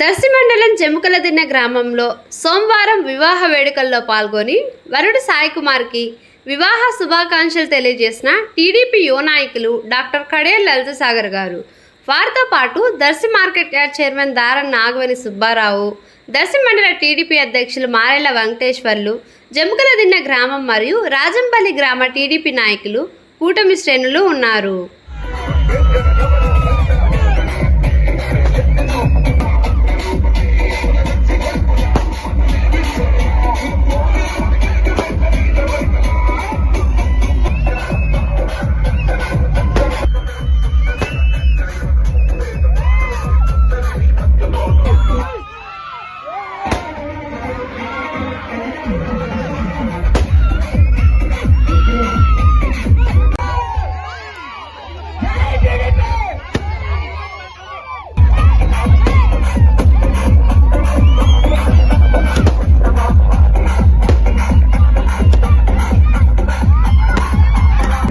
దర్శి మండలం జముకలదిన్న గ్రామంలో సోమవారం వివాహ వేడుకల్లో పాల్గొని వరుడు సాయి కుమార్కి వివాహ శుభాకాంక్షలు తెలియజేసిన టీడీపీ యువ నాయకులు డాక్టర్ కడేల్ లలిత సాగర్ గారు. వారితో పాటు దర్శి మార్కెట్ యార్డ్ చైర్మన్ దారన్ నాగవని సుబ్బారావు దర్శి మండల టీడీపీ అధ్యక్షులు మారెళ్ళ వెంకటేశ్వర్లు జముకలదిన్న గ్రామం మరియు రాజంపల్లి గ్రామ టీడీపీ నాయకులు కూటమి శ్రేణులు ఉన్నారు.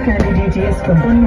Kali DJS Kebun